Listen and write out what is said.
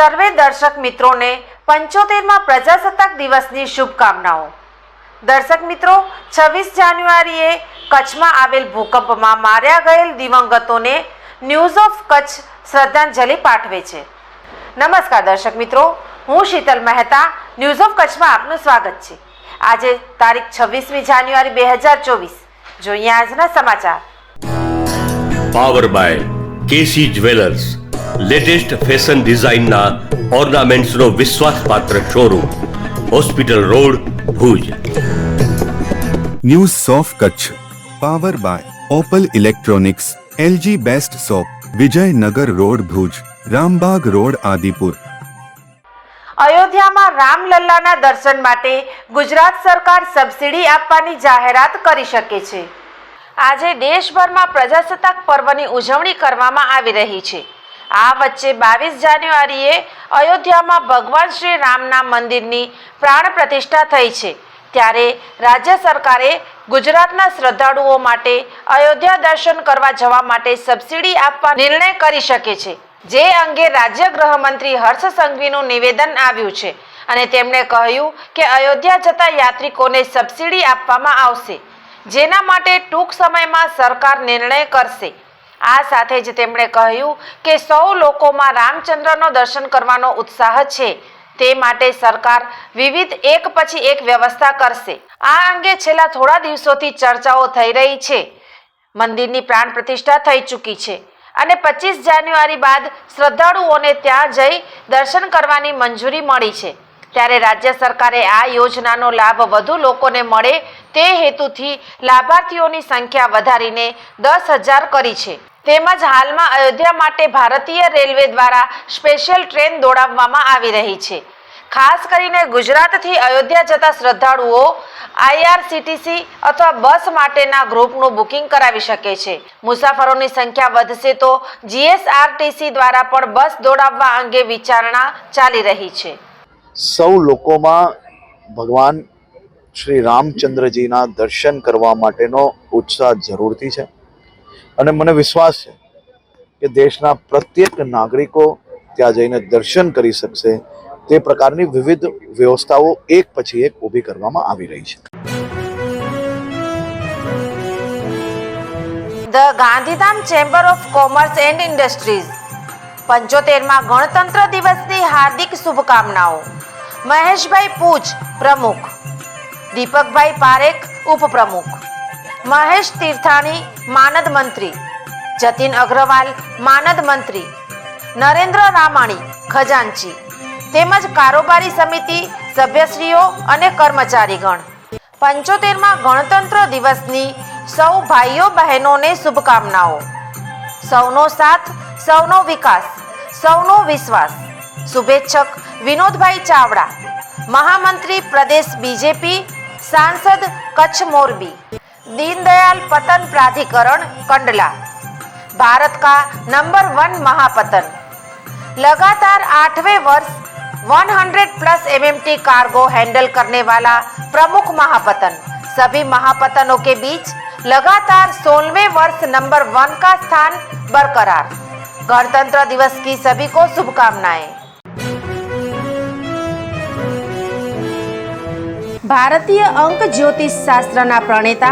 સર્વે દર્શક મિત્રોને પંચોતેરમાં પ્રજાસત્તાક દિવસની શુભકામનાઓ. દર્શક મિત્રો, છવ્વીસ જાન્યુઆરીએ કચ્છમાં આવેલ ભૂકંપમાં માર્યા ગયેલ દિવંગતોને ન્યૂઝ ઓફ કચ્છ શ્રદ્ધાંજલિ પાઠવે છે. નમસ્કાર દર્શક મિત્રો, હું શીતલ મહેતા, ન્યૂઝ ઓફ કચ્છમાં આપનું સ્વાગત છે. આજે તારીખ છવ્વીસમી જાન્યુઆરી બે હજાર ચોવીસ. જોઈએ આજના સમાચાર. Power by K C jewellers latest fashion ડિઝાઇનના ઓર્નામેન્ટ્સનો વિશ્વાસપાત્ર showroom hospital road Bhuj. News of Kutch power by Opal electronics L G best shop Vijaynagar road Bhuj Rambagh road Adipur. અયોધ્યામાં રામલલ્લાના દર્શન માટે ગુજરાત સરકાર સબસિડી આપવાની જાહેરાત કરી શકે છે. આજે દેશભરમાં પ્રજાસત્તાક પર્વની ઉજવણી કરવામાં આવી રહી છે. આ વચ્ચે બાવીસ જાન્યુઆરીએ અયોધ્યામાં ભગવાન શ્રી રામના મંદિરની પ્રાણ પ્રતિષ્ઠા થઈ છે. ત્યારે રાજ્ય સરકારે ગુજરાતના શ્રદ્ધાળુઓ માટે અયોધ્યા દર્શન કરવા જવા માટે સબસિડી આપવા નિર્ણય કરી શકે છે. જે અંગે રાજ્ય ગૃહમંત્રી હર્ષ સંઘવીનું નિવેદન આવ્યું છે અને તેમણે કહ્યું કે અયોધ્યા જતા યાત્રિકોને સબસિડી આપવામાં આવશે, જેના માટે ટૂંક સમયમાં સરકાર નિર્ણય કરશે. આ સાથે જ તેમણે કહ્યું કે સૌ લોકોમાં રામચંદ્રનો દર્શન કરવાનો ઉત્સાહ છે. તે માટે સરકાર વિવિધ એક પછી એક વ્યવસ્થા કરશે. આ અંગે છેલ્લા થોડા દિવસોથી ચર્ચાઓ થઈ રહી છે. મંદિરની પ્રાણ પ્રતિષ્ઠા થઈ ચૂકી છે અને પચીસ જાન્યુઆરી બાદ શ્રદ્ધાળુઓને ત્યાં જઈ દર્શન કરવાની મંજૂરી મળી છે. ત્યારે રાજ્ય સરકારે આ યોજનાનો લાભ વધુ લોકોને મળે તે હેતુથી લાભાર્થીઓની સંખ્યા વધારીને દસ હજાર કરી છે. તેમજ હાલમાં અયોધ્યા માટે ભારતીય રેલવે દ્વારા સ્પેશિયલ ટ્રેન દોડાવવામાં આવી રહી છે. ખાસ કરીને ગુજરાતથી અયોધ્યા જતા શ્રદ્ધાળુઓ આઈઆરસીટીસી અથવા બસ માટેના ગ્રુપનું બુકિંગ કરાવી શકે છે. મુસાફરોની સંખ્યા વધશે તો જીએસઆરટીસી દ્વારા પણ બસ દોડાવવા અંગે વિચારણા ચાલી રહી છે. સૌ લોકોમાં ભગવાન શ્રી રામચંદ્રજીના દર્શન કરવા માટેનો ઉત્સાહ જરૂરથી છે. અને મને વિશ્વાસ છે કે દેશના પ્રત્યેક નાગરિકો ત્યાં જઈને દર્શન કરી શકશે. તે પ્રકારની વિવિધ વ્યવસ્થાઓ એક પછી એક ઊભી કરવામાં આવી રહી છે. The Gandhidham chamber of commerce and industries, પંચોતેરમાં ગણતંત્ર દિવસની હાર્દિક શુભકામનાઓ. મહેશભાઈ પૂજ પ્રમુખ, દીપકભાઈ પારેખ ઉપપ્રમુખ. મહેશ તીર્થાણી, માનદ મંત્રી. જતીન અગ્રવાલ, માનદ મંત્રી. નરેન્દ્ર રામાણી, ખજાનચી. તેમજ કારોબારી સમિતિ, સભ્યશ્રીઓ અને કર્મચારીગણ. પંચોતેરમાં ગણતંત્ર દિવસની સૌ ભાઈઓ બહેનોને શુભકામનાઓ. સૌનો સાથ, સૌનો વિકાસ, સૌનો વિશ્વાસ. શુભેચ્છક વિનોદભાઈ ચાવડા. મહામંત્રી પ્રદેશ બીજેપી, સાંસદ કચ્છ મોરબી. दीनदयाल पतन प्राधिकरण कंडला भारत का नंबर वन महापतन लगातार आठवें वर्ष 100 प्लस एमएमटी कार्गो हैंडल करने वाला प्रमुख महापतन सभी महापतनों के बीच लगातार सोलहवें वर्ष नंबर वन का स्थान बरकरार गणतंत्र दिवस की सभी को शुभकामनाएं ભારતીય અંક જ્યોતિષ શાસ્ત્રના પ્રણેતા